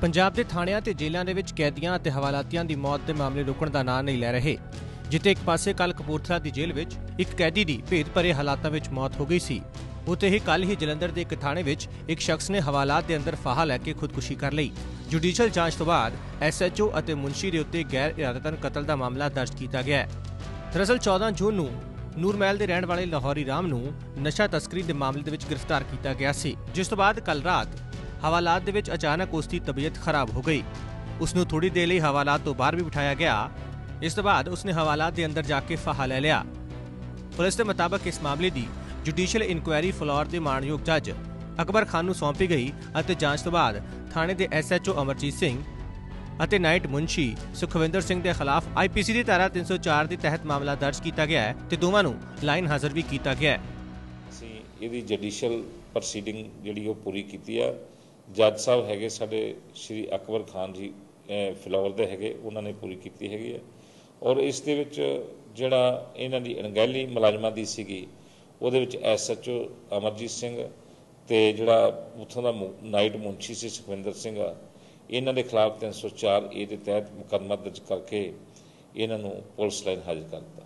ਪੰਜਾਬ ਦੇ ਥਾਣਿਆਂ ਤੇ ਜੇਲ੍ਹਾਂ ਦੇ ਵਿੱਚ ਕੈਦੀਆਂ ਅਤੇ ਹਵਾਲਾਤੀਆਂ ਦੀ ਮੌਤ ਦੇ ਮਾਮਲੇ ਰੁਕਣ ਦਾ ਨਾਂ ਨਹੀਂ ਲੈ ਰਹੇ, ਜਿੱਥੇ ਇੱਕ ਪਾਸੇ ਕੱਲ ਕਪੂਰਥਲਾ ਦੀ ਜੇਲ੍ਹ ਵਿੱਚ ਇੱਕ ਕੈਦੀ ਦੀ ਭੇਦ ਭਰੇ ਹਾਲਾਤਾਂ ਵਿੱਚ ਮੌਤ ਹੋ ਗਈ ਸੀ। ਉੱਥੇ ਹੀ ਕੱਲ ਹੀ ਜਲੰਧਰ ਦੇ ਇੱਕ ਥਾਣੇ ਵਿੱਚ ਇੱਕ ਸ਼ਖਸ ਨੇ ਹਵਾਲਾਤ ਦੇ ਅੰਦਰ ਫਾਹਾ ਲੈ ਕੇ ਖੁਦਕੁਸ਼ੀ ਕਰ ਲਈ। ਜੁਡੀਸ਼ੀਅਲ ਜਾਂਚ ਤੋਂ ਬਾਅਦ ਐਸਐਚਓ ਅਤੇ ਮੁਨਸ਼ੀ ਦੇ ਉੱਤੇ ਗੈਰ ਇਰਾਦਤਨ ਕਤਲ ਦਾ ਮਾਮਲਾ ਦਰਜ ਕੀਤਾ ਗਿਆ ਹੈ। ਦਰਅਸਲ 14 ਜੂਨ ਨੂੰ ਨੂਰਮਹਿਲ ਦੇ ਰਹਿਣ ਵਾਲੇ ਲਾਹੌਰੀ ਰਾਮ ਨੂੰ ਨਸ਼ਾ ਤਸਕਰੀ ਦੇ ਮਾਮਲੇ ਦੇ ਵਿੱਚ ਗ੍ਰਿਫਤਾਰ ਕੀਤਾ ਗਿਆ ਸੀ, ਜਿਸ ਤੋਂ ਬਾਅਦ ਕੱਲ ਰਾਤ ਹਵਾਲਾਤ ਦੇ ਵਿੱਚ ਅਚਾਨਕ ਉਸ ਦੀ ਤਬੀਅਤ ਖਰਾਬ ਹੋ ਗਈ। ਉਸ ਨੂੰ ਥੋੜੀ ਦੇਰ ਲਈ ਹਵਾਲਾਤ ਤੋਂ ਬਾਹਰ ਵੀ ਬਿਠਾਇਆ ਗਿਆ। ਇਸ ਤੋਂ ਬਾਅਦ ਉਸਨੇ ਹਵਾਲਾਤ ਦੇ ਅੰਦਰ ਜਾ ਕੇ ਫਾਹਾ ਲੈ ਲਿਆ। ਪੁਲਿਸ ਦੇ ਮੁਤਾਬਕ ਇਸ ਮਾਮਲੇ ਦੀ ਜੁਡੀਸ਼ੀਅਲ ਇਨਕੁਆਇਰੀ ਫਲੋਰ ਦੇ ਮਾਣਯੋਗ ਜੱਜ ਅਕਬਰ ਖਾਨ ਨੂੰ ਸੌਂਪੀ ਗਈ ਅਤੇ ਜਾਂਚ ਤੋਂ ਬਾਅਦ ਥਾਣੇ ਦੇ ਐਸਐਚਓ ਅਮਰਜੀਤ ਸਿੰਘ ਅਤੇ ਨਾਈਟ ਮੁੰਸ਼ੀ ਸੁਖਵਿੰਦਰ ਸਿੰਘ ਦੇ ਖਿਲਾਫ ਆਈਪੀਸੀ ਦੀ ਧਾਰਾ 304 ਦੇ ਤਹਿਤ ਮਾਮਲਾ ਦਰਜ ਕੀਤਾ ਗਿਆ ਹੈ ਤੇ ਦੋਵਾਂ ਨੂੰ ਲਾਈਨ ਹਾਜ਼ਰ ਵੀ ਕੀਤਾ ਗਿਆ ਹੈ। ਅਸੀਂ ਇਹਦੀ ਜੁਡੀਸ਼ੀਅਲ ਪ੍ਰੋਸੀਡਿੰਗ ਜਿਹੜੀ ਉਹ ਪੂਰੀ ਕੀਤੀ ਆ। ਜੱਜ ਸਾਹਿਬ ਹੈਗੇ ਸਾਡੇ ਸ਼੍ਰੀ ਅਕਬਰ ਖਾਨ ਜੀ, ਅਹ ਦੇ ਹੈਗੇ, ਉਹਨਾਂ ਨੇ ਪੂਰੀ ਕੀਤੀ ਹੈਗੀ ਹੈ। ਔਰ ਇਸ ਦੇ ਵਿੱਚ ਜਿਹੜਾ ਇਹਨਾਂ ਦੀ ਅਣਗਹਿਲੀ ਮੁਲਾਜ਼ਮਾਂ ਦੀ ਸੀਗੀ, ਉਹਦੇ ਵਿੱਚ ਐਸਐਚਓ ਅਮਰਜੀਤ ਸਿੰਘ ਤੇ ਜਿਹੜਾ ਉੱਥੋਂ ਦਾ ਨਾਈਟ ਮੁੰਸ਼ੀ ਸੀ ਸੁਖਵਿੰਦਰ ਸਿੰਘ ਆ ਇਹਨਾਂ ਦੇ ਖਿਲਾਫ 304 ਏ ਦੇ ਤਹਿਤ ਮੁਕੱਦਮਾ ਦਰਜ ਕਰਕੇ ਇਹਨਾਂ ਨੂੰ ਪੁਲਿਸ ਲਾਈਨ ਹਾਜ਼ਰ ਕਰ ਦਿੱਤਾ।